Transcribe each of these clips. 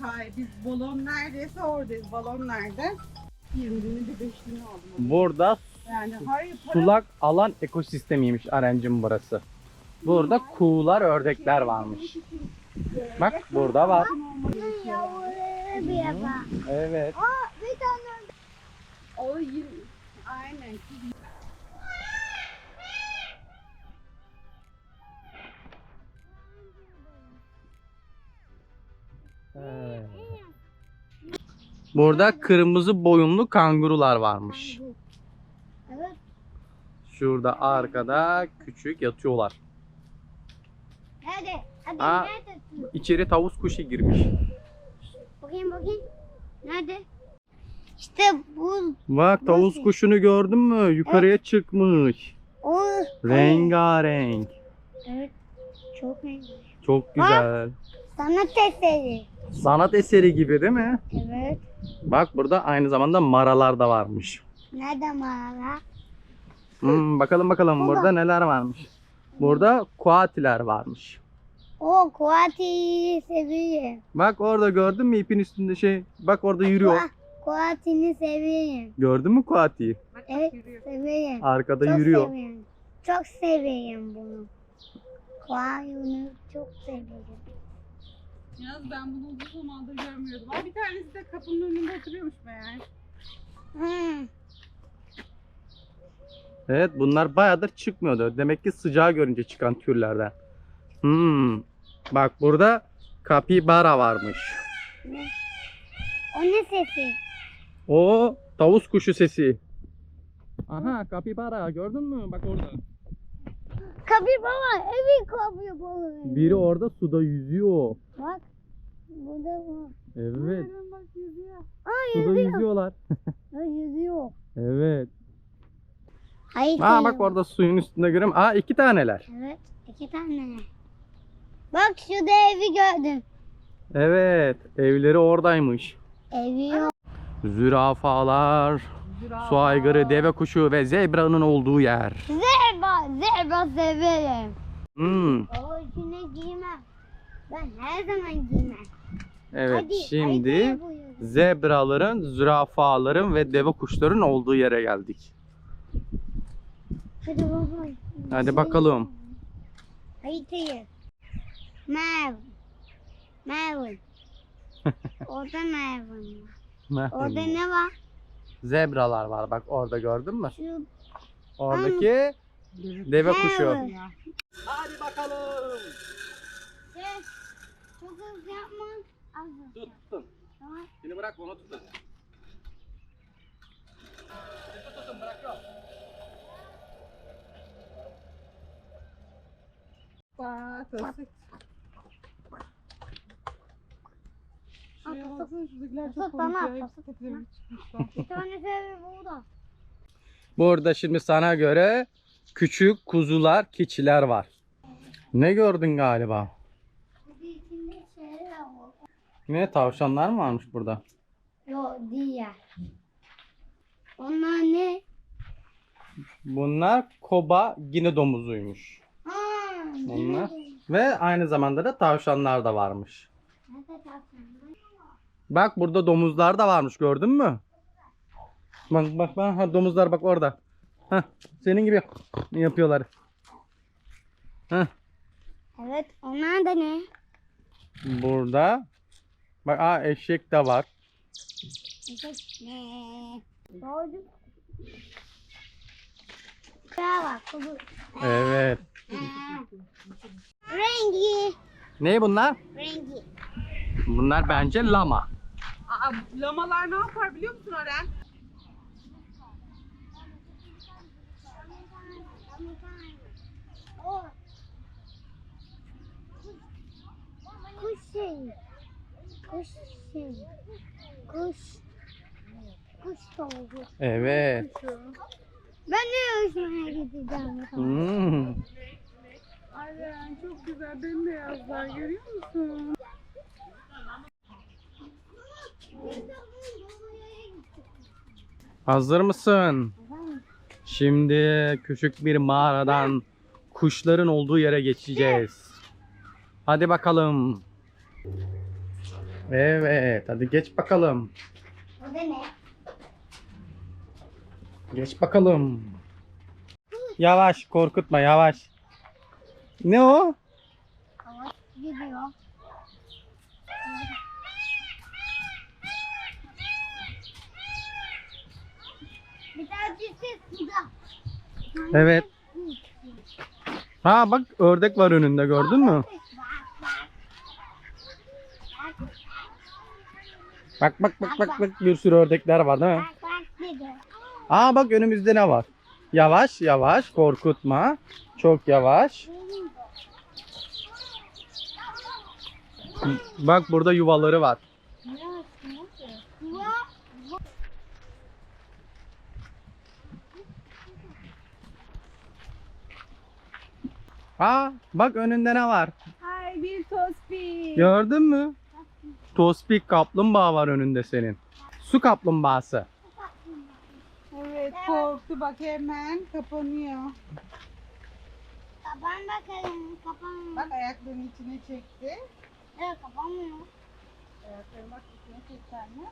Şahit. Biz balon neredeyse oradayız. Balon nerede? 20'ini bir 5'ini aldım. Burada Yani hayır para sulak alan ekosistemiymiş Arencim burası. Burada kuğular, ördekler varmış. Bak burada var. Yavruları bir. Evet. Aa bir tane. o 20. Aynen. Burada kırmızı boyunlu kangurular varmış. Evet. Şurada arkada küçük yatıyorlar. Hadi. Hadi Aa. neredesin? İçeri tavus kuşu girmiş. Bakayım bakayım. Nerede? İşte bu. Bak tavus Nasıl? kuşunu gördün mü? Yukarıya çıkmış. O. Rengarenk. Evet. Çok iyi. Çok güzel. Sanat eseri. Sanat eseri gibi değil mi? Evet. Bak burada aynı zamanda maralar da varmış. Nerede mağara? Hmm, bakalım bakalım Burada. burada neler varmış. Burada kuatiler varmış. O kuatiyi seviyorum. Bak orada gördün mü ipin üstünde şey. Bak orada yürüyor. Kua- Kuatini seviyorum. Gördün mü kuatiyi? Evet. Seviyorum. Arkada çok yürüyor. seviyorum. Çok seviyorum bunu. Kuayunu çok seviyorum. Yalnız ben bunu uzun zamandır görmüyordum. Ama bir tanesi de kapının önünde oturuyormuş meğer. Hmm. Evet bunlar bayağıdır çıkmıyordu. Demek ki sıcağı görünce çıkan türlerden. Hmm. Bak burada kapibara varmış. Ne? O ne sesi? O tavus kuşu sesi. Aha kapibara gördün mü? Bak orada. Kapibara. Evet kapibara. Biri orada suda yüzüyor. Bak. Burada var. Evet. Nereden bak yüzüyor. Aa Suda yüzüyor. yüzüyorlar. Ha, yüzüyor. Evet. Hayır. Aa bak orada suyun üstünde görüyorum. Aa iki taneler. Evet. iki tane. Bak şurada evi gördüm. Evet. Evleri oradaymış. Evi yok. Zürafalar, Zürafa. su aygırı, deve kuşu ve zebranın olduğu yer. Zerba. Zerba severim. Hmm. O içine giymem. Ben her zaman giymem. Evet Hadi, şimdi buyurun. zebraların, zürafaların ve deve kuşların olduğu yere geldik. Hadi baba. Hadi bakalım. Haritayı. Mav. Mav. Orada mav var. Orada ne var? Zebralar var bak orada gördün mü? Şu Oradaki deve kuşu. Hadi bakalım. şey, çok hızlı yapma. Az hızlı. yap. Tuttum. Tamam. Beni bırak onu tutun. Tutun bırak yok. Şuraya Aa, baksana şuradakiler çok komik ya. Bir tanesi burada. Burada şimdi sana göre küçük kuzular, keçiler var. Ne gördün galiba? Ne tavşanlar mı varmış burada? Yok değil. Onlar ne? Bunlar koba gine domuzuymuş. Ha, Onlar. Ve aynı zamanda da tavşanlar da varmış. Bak burada domuzlar da varmış gördün mü? Bak bak bak ha, domuzlar bak orada. Heh, senin gibi yapıyorlar. Heh, Evet, onlar da ne? burada. Bak aa, eşek de var. Evet, ne? Doğru. Şuraya bak. Evet. Ha. Rengi. Ne bunlar? Rengi. Bunlar bence lama. Aa, lamalar ne yapar biliyor musun Aren? O. Kuş şey. Kuş şey. Kuş. Kuş tavuğu. Evet. Ben ne hoşuma gideceğim. Hmm. Aren çok güzel bembeyazlar görüyor musun? Hazır mısın? Şimdi küçük bir mağaradan kuşların olduğu yere geçeceğiz. Hadi bakalım. Evet hadi geç bakalım. O da ne? Geç bakalım. Yavaş korkutma yavaş. Ne o? Hava gidiyor. Bir tanesi suda. Evet. Ha bak ördek var önünde gördün mü? Bak bak bak bak bak bir sürü ördekler var değil mi? Aa bak önümüzde ne var? Yavaş yavaş korkutma. Çok yavaş. Bak burada yuvaları var. Aa bak önünde ne var? Ay bir tospik. Gördün mü? Tospik kaplumbağa var önünde senin. Su kaplumbağası. Evet korktu bak hemen kapanıyor. Kapan bakalım. Kapan. Bak ayaklarının içine çekti. Evet kapanmıyor. Ayaklarını bak içine çekti anne.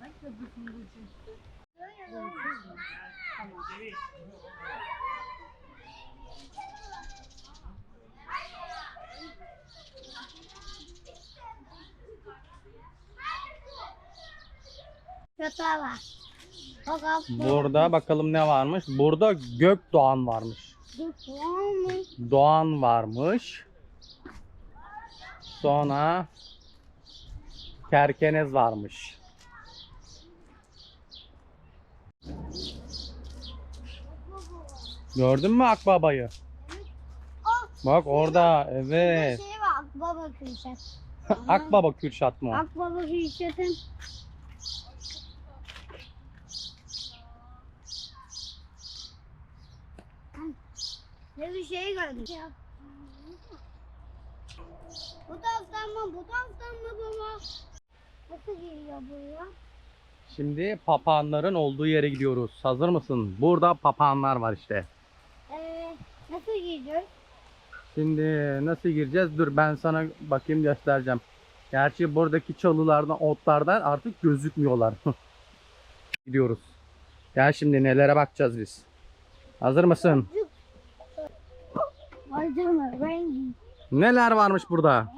Bak kızısın bu çekti. Tamam. Kötü var. Bak bak. Burada bakalım ne varmış? Burada gökdoğan varmış. mı? Doğan varmış. Sonra kerkenez varmış. Gördün mü akbabayı? Bak orada evet. şey var. Akbaba Kürşat. Akbaba Kürşat mı? Akbaba Kürşat'ın Ne bir şey gördüm. Bu taraftan mı? Bu taraftan mı baba? Nasıl geliyor buraya? Şimdi papağanların olduğu yere gidiyoruz. Hazır mısın? Burada papağanlar var işte. Ee, nasıl geliyor? Şimdi nasıl gireceğiz? Dur ben sana bakayım göstereceğim. Gerçi buradaki çalılardan, otlardan artık gözükmüyorlar. Gidiyoruz. Gel şimdi nelere bakacağız biz. Hazır mısın? Rengi. Neler varmış burada?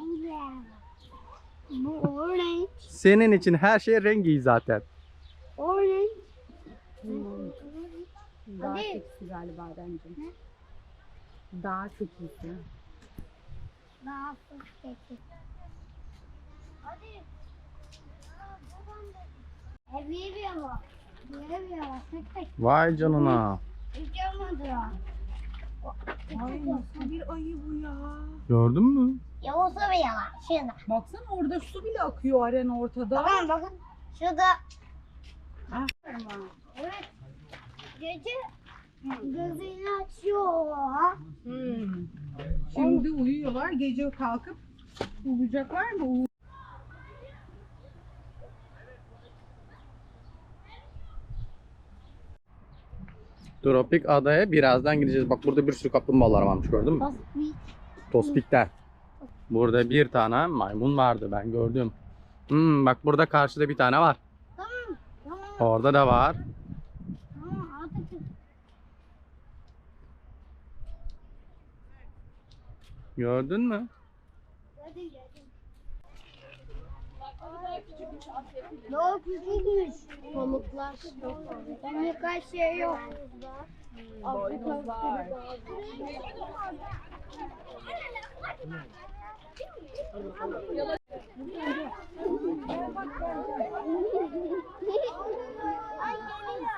Bu orange. Senin için her şey rengi zaten. Orange. Daha Hadi. galiba bence. Daha kötüsü. Daha fıstıklı. Hadi. Vay canına. Hiç ya. Ay nasıl bir ayı bu ya. Gördün mü? Yavuz bir yalan. Şurada. Baksana orada su bile akıyor arena ortada. Bakın bakın. Şurada. Ah. Evet. Gece gözünü açıyor. ha. Hmm. Şimdi uyuyorlar. Gece kalkıp uyuyacaklar mı? Tropik adaya birazdan gideceğiz. Bak burada bir sürü kaplumbağalar varmış gördün mü? Bir. Tospikler. Burada bir tane maymun vardı ben gördüm. Hmm, bak burada karşıda bir tane var. Tamam. Tamam. Orada da var. Tamam. Gördün mü? Hadi gelin. Daha küçükmüş. Pamuklar. Pamuklar şey yok. Boynuzlar. Geliyor. Anneanne.